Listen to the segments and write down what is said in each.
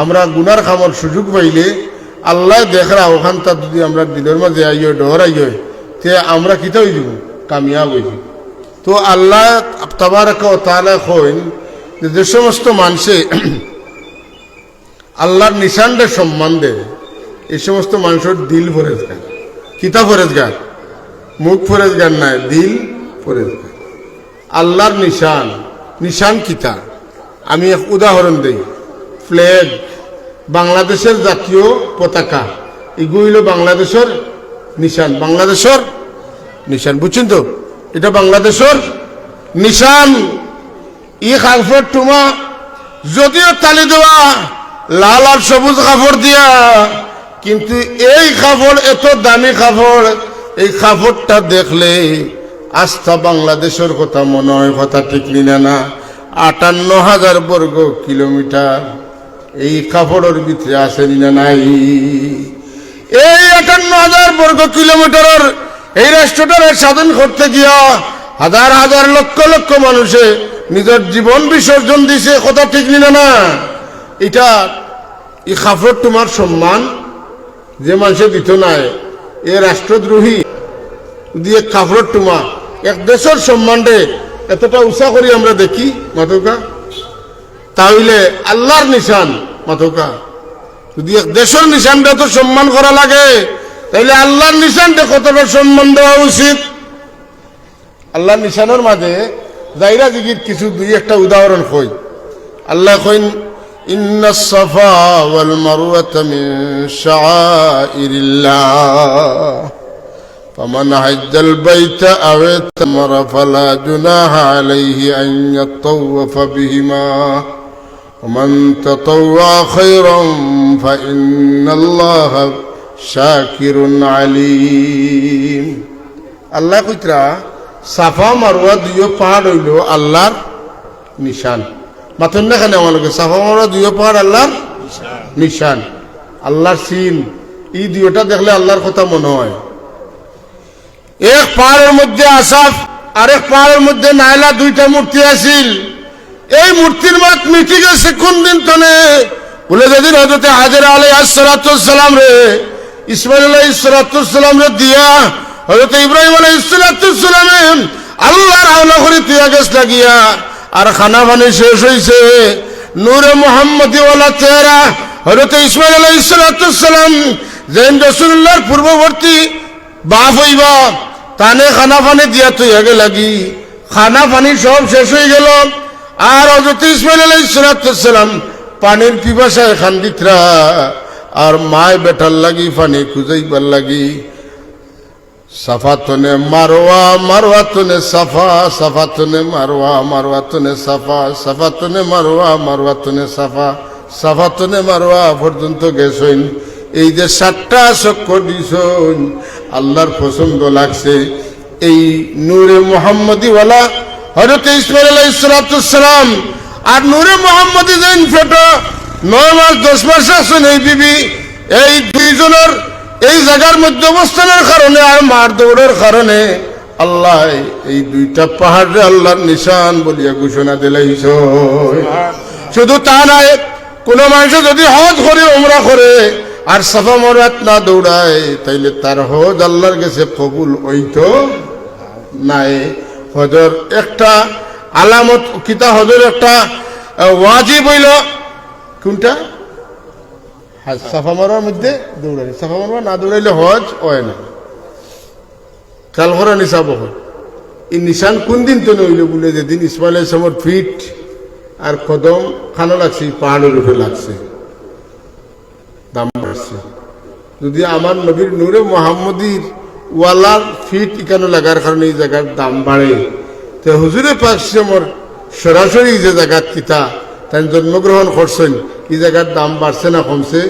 আমরা গুনার খামর সুযোগ পাইলে আল্লাহ দেখরা ওখানটা যদি আমরা দিলের মাঝে আইয় ডর আইয়, তে আমরা কিতা হয়ে যাব কামিয়াব হয়ে তো আল্লাহ তাবারক ও তাআলা কইন যে সমস্ত মানুষে আল্লাহর নিশানটা সম্মান দেয়, এই সমস্ত মানুষের দিল ফরেজগার কিতা ফরেজগার মুখ ফরেজগার নাই, দিল ফরেজগার আল্লাহর নিশান নিশান কিতা? আমি এক উদাহরণ দেই। ফ্ল্যাগ বাংলাদেশের জাতীয় পতাকা। এগুলো হইল বাংলাদেশের নিশান। বাংলাদেশের নিশান, বুঝছেন তো? এটা বাংলাদেশের নিশান। ই খালফর টুমা, যদিও তালি দেওয়া লাল আর সবুজ কাপড় দিয়া, কিন্তু এই কাপড় এত দামি কাপড় এই কাপড়টা দেখলে আস্থা বাংলাদেশের কথা মনে হয়, কথা ঠিক নিনা না? আটান্ন হাজার বর্গ কিলোমিটার। এই কাপড়ের ভিতরে আছে না নাই? এই আটান্ন হাজার বর্গ কিলোমিটারের এই রাষ্ট্রটারে স্বাধীন করতে গিয়া হাজার হাজার লক্ষ লক্ষ মানুষে নিজের জীবন বিসর্জন দিছে, কথা ঠিক নিনা না? এটা এই কাপড় তোমার সম্মান? যে মানুষে দিত নাই, এ রাষ্ট্রদ্রোহী দিয়ে কাপড় টুমা এক দেশের সম্মানরে এতটা উৎসাহ করি আমরা দেখি মাতকা তাহলে আল্লাহর নিশান মাতকা যদি এক দেশের নিশানটা তো সম্মান করা লাগে তাহলে আল্লাহর নিশানটা কতটা সম্মান দেওয়া উচিত আল্লাহর নিশানের মাঝে জাইরা জিগির কিছু দুই একটা উদাহরণ কই আল্লাহ কইন ইন্না সাফা ওয়াল মারওয়াতা মিন শাআইরিল্লাহ فمن حج البيت أو اعتمر فلا جناح عليه أن يطوف بهما ومن تطوع خيرا فإن الله شاكر عليم আল্লাহ কইতরা সাফা মারোয়া দুইও পাহাড় হইল আল্লাহর নিশান মাথন না কেন আমাকে সাফা মারোয়া দুইও পাহাড় আল্লাহর নিশান আল্লাহর সিন এই দুইটা দেখলে আল্লাহর কথা মনে হয় এক পাহাড়ের মধ্যে আসাফ আরেক পাহাড়ের মধ্যে নাইলা দুইটা মূর্তি আছিল এই মূর্তির মাত মিটি গেছে কোন দিন তনে? বলে যেদিন হজরতে হাজার আলী আসসালাম রে, ইসমাইল আলাই রে দিয়া হজরত ইব্রাহিম আলাই ইসালাম আল্লাহর আওলা করে গেছ লাগিয়া, আর খানা পানি শেষ হয়েছে নূরে মোহাম্মদী ওয়ালা চেহারা হজরত ইসমাইল আলাই ইসালাম জৈন রসুল্লাহর পূর্ববর্তী বাপ হইবা, তানে খানা পানি দিয়া তুই আগে লাগি। খানা পানি সব শেষ হয়ে গেল। আর অযত ইসমাইল আলাইসালাম পানির পিপাসায় খান্দিতরা আর মায় বেটার লাগি, পানি খুঁজাইবার লাগি। সাফাতনে মারোয়া মারোয়াতনে সাফা, সাফাতনে মারোয়া মারোয়াতনে সাফা, সাফাতনে মারোয়া মারোয়াতনে সাফা, সাফাতনে মারোয়া পর্যন্ত গেছইন এই যে সাতটা চক্কর দিছইন আল্লাহর পছন্দ লাগছে। এই নূরে মোহাম্মদীওয়ালা হজরত ইসমাইল আলাহ ইসলাতাম আর নূরে মোহাম্মদী ফেটো, নয় মাস, দশ মাস আছেন এই বিবি, এই দুইজনের এই জায়গার মধ্যে অবস্থানের কারণে আর মার দৌড়ের কারণে আল্লাহ এই দুইটা পাহাড়ে আল্লাহর নিশান বলিয়া ঘোষণা দিলাইছ শুধু তা নাই, কোন মানুষ যদি হজ করে, উমরা করে, আর সাফা মরাত না দৌড়ায়, তাইলে তার হজ আল্লাহর কাছে কবুল হইতো নাই। হজর একটা আলামত কিতা হজর একটা ওয়াজিব হইল। কোনটা? হ্যাঁ, সাফা মারার মধ্যে দৌড়ানি সাফা মারবা না দৌড়াইলে হজ হয় না। খেয়াল করা নিশাব হয় এই নিশান কোন দিন তো নইল বলে যেদিন ইসমাইল ইসলামর ফিট আর কদম খানো লাগছে পাহাড়ের উপরে লাগছে। দাম বাড়ছে। যদি আমার নবীর নূরে মোহাম্মদীর ওয়ালার ফিট ইকানো লাগার কারণে এই জায়গার দাম বাড়ে? তো হুজুরে পাশে আমার সরাসরি যে জায়গার কিতা তাই জন্মগ্রহণ করছেন এই জায়গার দাম বাড়ছে না কমছে?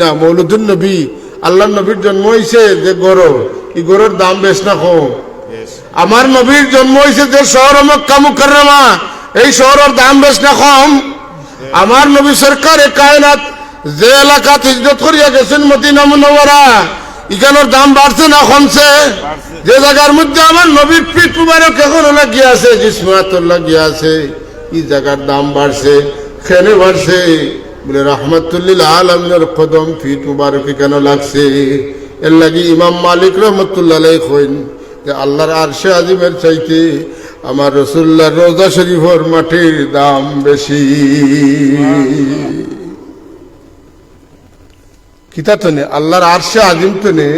না মৌলুদ্দিন নবী আল্লাহ নবীর জন্ম হয়েছে যে গরু এই গরুর দাম বেশ না কম? আমার নবীর জন্ম হয়েছে যে শহর মক্কা মুকাররমা এই শহরের দাম বেশ না কম? আমার নবী সরকার এ কায়নাত যে এলাকাত হিজরত করিয়া গেছেন মদিনা মুনওয়ারা ইখানোর দাম বাড়ছে না কমছে? যে জায়গার মধ্যে আমার নবীর পিঠ মুবারক এখন লাগিয়ে আছে জিসমাত লাগিয়ে আছে এই জায়গার দাম বাড়ছে খেনে বাড়ছে? বলে রহমতুল্লিল আলমের কদম ফিট মুবারকে কেন লাগছে? এর লাগি ইমাম মালিক রহমতুল্লাহ কইন যে আল্লাহর আরশে আজিমের চাইতে আমার রসুল্লাহ রোজা শরীফর মাটির দাম বেশি। কিতা তো নে আল্লাহর আরশে আজিম নে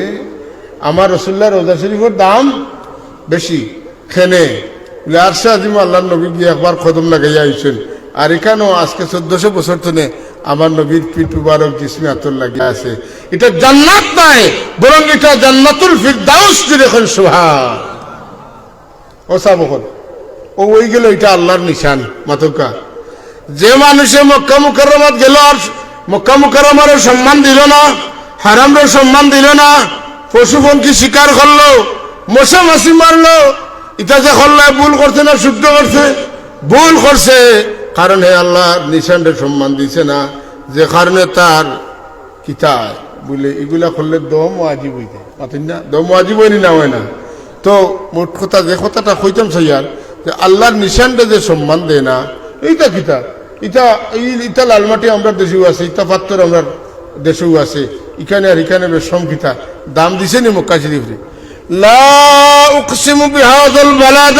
আমার রসুল্লাহ রোজা শরীফর দাম বেশি। খেনে, বলে আরশে আজিম আল্লাহর নবী গিয়ে একবার কদম লাগাইয়া আইছেন। আর এখানেও আজকে চোদ্দশো বছর তনে আমার নবীর পিঠ মুবারক জিসমে আতর লাগিয়ে আছে। এটা জান্নাত নাই, বরং এটা জান্নাতুল ফিরদাউস যেরকম শোভা ও সাবকল ও ওই গেল, এটা আল্লাহর নিশান, মাতকা। যে মানুষে মক্কা মুকাররমাত গেল আর মক্কা মুকাররমার সম্মান দিল না, হারামর সম্মান দিল না পশু পঙ্খী শিকার করল, মশা মাসি মারলো, ইটা যে করল ভুল করছে না, শুদ্ধ করছে, ভুল করছে, কারণ হে আল্লাহ নিশানটা সম্মান দিছে না, যে কারণে তার কিতায় বলে এগুলা করলে দম আজিব হইতে পাতেন না? দম আজিব হয়নি না হয় না? তো মোট কথা যে কথাটা কইতাম সাইয়ার, যে আল্লাহর নিশানটা যে সম্মান দেয় না, এইটা কিতা ইটা ইটা লালমাটি আমরা দেশেও আছে ইটা পাত্তর আমরা দেশেও আছে। এখানে আর এখানে বেশ সংকিতা দাম দিছে নি মক্কা শরীফরে লা উকসিমু বিহাযাল বালাদ,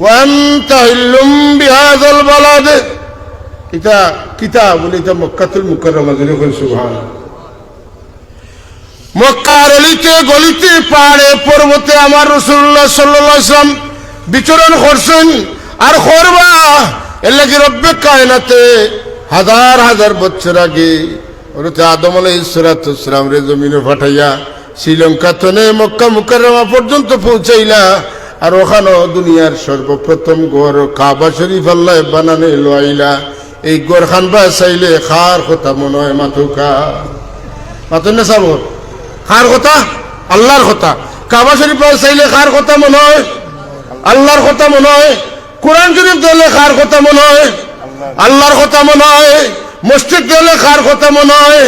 ওয়া আনতা হিল্লুম বিহাযাল বালাদ। এটা কিতা বলে এটা মক্কাতুল মুকাররমা জন্য কোন সুবহান মক্কার অলিতে গলিতে পাহাড়ে পর্বতে আমার রসুল্লাহ সাল্লাম বিচরণ করছেন, আর করবা এর লাগে রব্বে কায়নাতে হাজার হাজার বছর আগে ওরতে আদম আলাইসালাম রে জমিনে পাঠাইয়া শ্রীলঙ্কা তনে মক্কা মুকাররমা পর্যন্ত পৌঁছাইলা আর ওখানেও দুনিয়ার সর্বপ্রথম গড় কাবা শরীফ আল্লাহ বানানে লোয়াইলা এই গড় খান বা চাইলে খার কথা মনে হয় মাথুকা। মাথুন না সাবর? কার কথা? আল্লাহর কথা। কাবা শরীফ চাইলে কার কথা মনে হয়? আল্লাহর কথা মনে হয়? কোরআন শরীফ দিলে কার কথা মনে হয়, আল্লাহর কথা মনে হয়, মসজিদ দিলে কার কথা মনে হয়,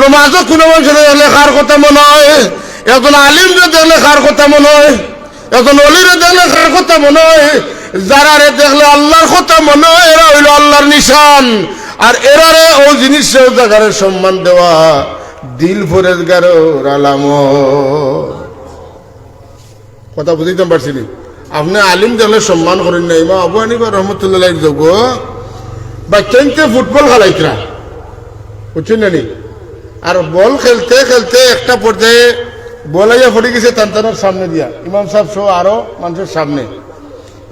নমাজও কোনো মানুষের দিলে কথা মনে হয় একজন আলিমরে দেখলে কার কথা মনে হয় একজন অলিরে দেখলে কার কথা মনে হয়, যারা রে দেখলে আল্লাহর কথা মনে হয়, এরা হইল আল্লাহর নিশান। আর এরারে ও জিনিস জায়গারে সম্মান দেওয়া দিল ফরেজ গারো রালাম কথা বুঝিতে পারছি নি? আপনি আলিম দেখলে সম্মান করেন নাই মা আবু আনিবা রহমতুল্লাহ যোগ বাচ্চাইতে ফুটবল খেলাইতরা বুঝছেন না? আর বল খেলতে খেলতে একটা পর্যায়ে বলাইয়া পড়ে গেছে তান্তানোর সামনে দিয়া। ইমাম সাহেব সহ আরও মানুষের সামনে।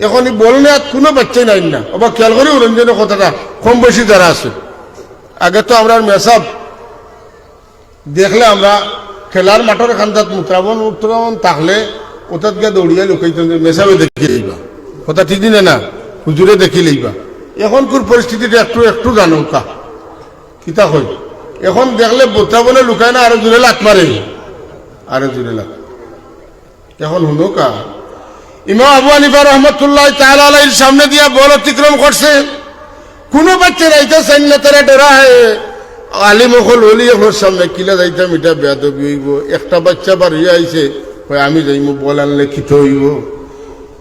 এখন এই বল নেওয়া কোনো বাচ্চাই নাই না। অবা খেয়াল করি রঞ্জনের কথাটা কম বেশি যারা আছে। আগে তো আমরা মেসাব দেখলে আমরা খেলার মাঠের খান্দাত মুত্রাবন মুত্রাবন থাকলে ওটাত গিয়ে দৌড়িয়া লুকাইতাম যে মেসাবে দেখি লইবা। কথা ঠিক দিনে না? হুজুরে দেখি লইবা। এখনকার পরিস্থিতিটা একটু একটু জানো কা? কিতা হয় এখন দেখলে বোত্রাবনে লুকায় না, আরও জোরে লাত মারে। আরও জোরে লাত এখন শুনো কা? ইমাম আবু আনিফা রহমতুল্লাহ তালাইর সামনে দিয়া বল অতিক্রম করছে। কোনো বাচ্চা রাইতে চাইন না, তারা ডরায় আলিম হল হলি এখন সামনে কিলা যাইতাম, এটা বেয়াদবি হইব। একটা বাচ্চা হইয়া আইছে। কয়, আমি যাইমু বল আনলে খিত হইব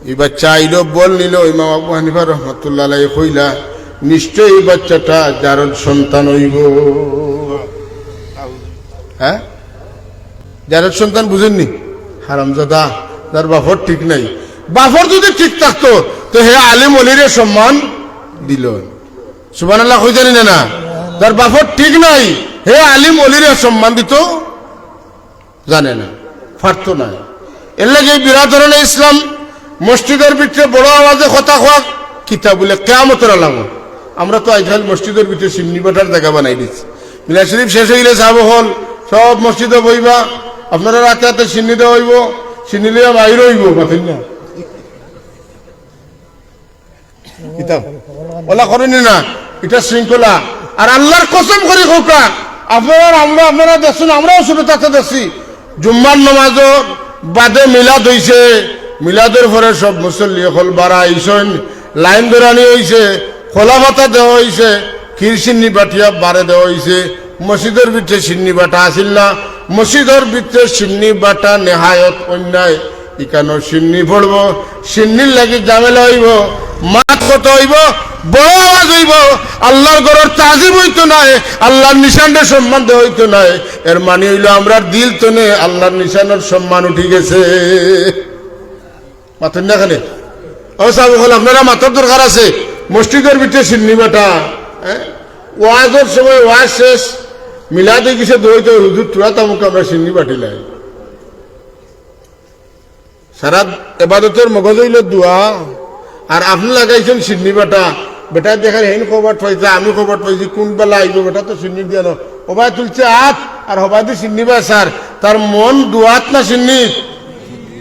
এই বাচ্চা বল নিল, ইমাম আবু হানিফা রহমতুল্লাহ কইলা নিশ্চয় এই বাচ্চাটা যার সন্তান হইব। হ্যাঁ? যার সন্তান বুঝেননি? হারামজাদা, তার বাফর ঠিক নাই। বাফর যদি ঠিক থাকতো, তো হে আলিম অলিরে সম্মান দিল। সুবান আল্লাহ হয়ে জানি না তার বাপর ঠিক নাই, হে আলিম অলিরে সম্মান দিত? জানে না। পারতো না। এর লাগে বিরাট ধরনের ইসলাম, মসজিদের ভিতরে বড় আওয়াজে কথা হওয়া কিতা বলে কেমতের আলাম আমরা তো আজকাল মসজিদের ভিতরে সিমনি বাটার জায়গা বানাই দিচ্ছি মিলা শরীফ শেষ হইলে যাব হল, সব মসজিদে বইবা, আপনারা রাতে রাতে সিন্নি দেওয়া হইব, সিন্নি লিয়া বাইরে হইব মাথেন না। কিতাব? ওলা করেনি না, এটা শৃঙ্খলা। আর আল্লাহর কসম করে খোকা আপনারা, আমরা, আপনারা দেখছেন, আমরাও শুরু তাতে দেখছি। জুম্মার নমাজও বাদে মিলাদ হইছে। মিলাদের পরে সব মুসল্লি হল বাড়া আইসন, লাইন দৌড়ানি হইছে খোলা ভাতা দেওয়া হইছে, ক্ষীর সিন্নি বাটিয়া বারে দেওয়া হইছে, মসজিদের ভিতরে সিন্নি বাটা আসিল না। মসজিদের ভিতরে সিন্নি বাটা নেহায়ত অন্যায়। ইকানো সিন্নি পড়ব, সিন্নির লাগি জামেলা হইব মাত কত হইব বড় আওয়াজ হইব, আল্লাহর গড়ের তাজিব হইতো নাই, আল্লাহর নিশানটা সম্মান দেওয়া হইতো নাই। এর মানে হইল আমরা দিল তো নে আল্লাহর নিশানের সম্মান উঠি গেছে। মাথেন না? খানে ও সাহেব হল আপনারা মাথার দরকার আছে। মসজিদের ভিতরে সিন্নি বেটা হ্যাঁ? ওয়াজের সময় ওয়াজ শেষ মিলাতে গেছে দৌড়তে হুজুর তুরা তামুক আমরা সিন্নি বাটিলাই সারা এবাদতের মগজ হইল দোয়া, আর আপনি লাগাইছেন সিন্নি বেটা বেটা দেখার হেন খবর পাইছে আমি খবর পাইছি কোন বেলা আইব বেটা তো সিন্নি দিয়ে হবাই তুলছে আত আর হবাই দিয়ে সিন্নি বা স্যার তার মন দোয়াত না সিন্নি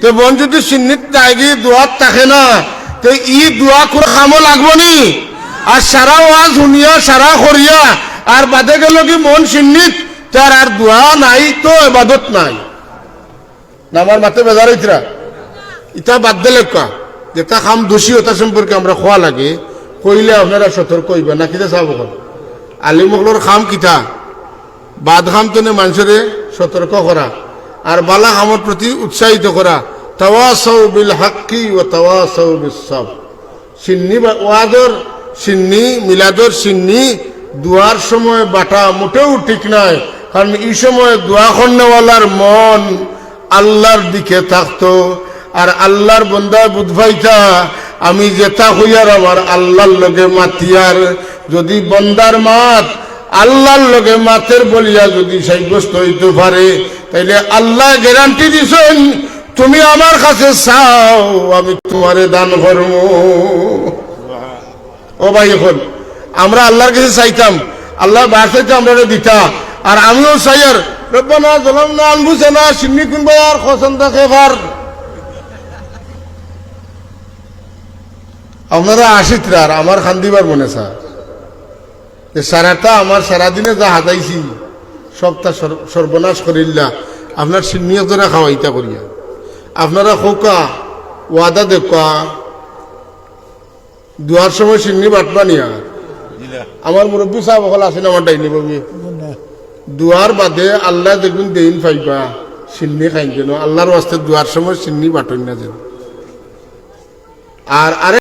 তো মন যদি সিন্নিত যায়গি দোয়াত থাকে না, তো ই দোয়া করে খামো লাগবো নি? আর সারা ওয়াজ শুনিয়া সারা করিয়া আর বাদে গেল কি মন সিন্নিত তার আর দোয়া নাই, তো এবাদত নাই। আমার মাতে বেজার হইতরা ইটা বাদ দিলে কা যেটা খাম দোষী ওটা সম্পর্কে আমরা খোয়া লাগে। কইলে আপনারা সতর্ক হইবে না কিতা চাব আলিমগলর খাম কিতা? বাদ খাম তো মানুষের সতর্ক করা আর বালা খামর প্রতি উৎসাহিত করা বিল বাটা মোটেও ঠিক এই মন আল্লাহর দিকে থাকতো। আর আল্লাহর বন্দা বুধভাইতা আমি যেতা হইয়ার আমার আল্লাহর লগে মাতিয়ার যদি বন্দার মাত আল্লাহর লগে মাতের বলিয়া যদি সাব্যস্ত হইতে পারে, তাইলে আল্লাহ গ্যারান্টি দিছেন, তুমি আমার কাছে চাও, আমি তোমারে দান করব ও ভাই, এখন আমরা আল্লাহর কাছে চাইতাম, আল্লাহ বার চাইতে আমরা দিতা, আর আমিও চাই, আর রব্বানা জলাম না আনবুছে না সিন্নি কিনবো আর খসন দেখে আপনারা আসিত আর আমার খান্দিবার মনে স্যার। যে সারাটা আমার সারাদিনে যা হাতাইছি সবটা সর- সর্বনাশ করিল্লা। আপনার সিন্নিয়তরা খাওয়াইতা করিয়া। আপনারা খোকা, ওয়াদা দেখা, দুয়ার সময় সিন্নি বাটবা নিয়া আমার মুরব্বী সাহেব সকল আছেন আমার ডাইনি বাবি দুয়ার বাদে আল্লাহ দেখুন দেইন পাইবা সিন্নি খাইন যেন। আল্লাহর ওয়াস্তে দুয়ার সময় সিন্নি বাটন না যেন। আর আরে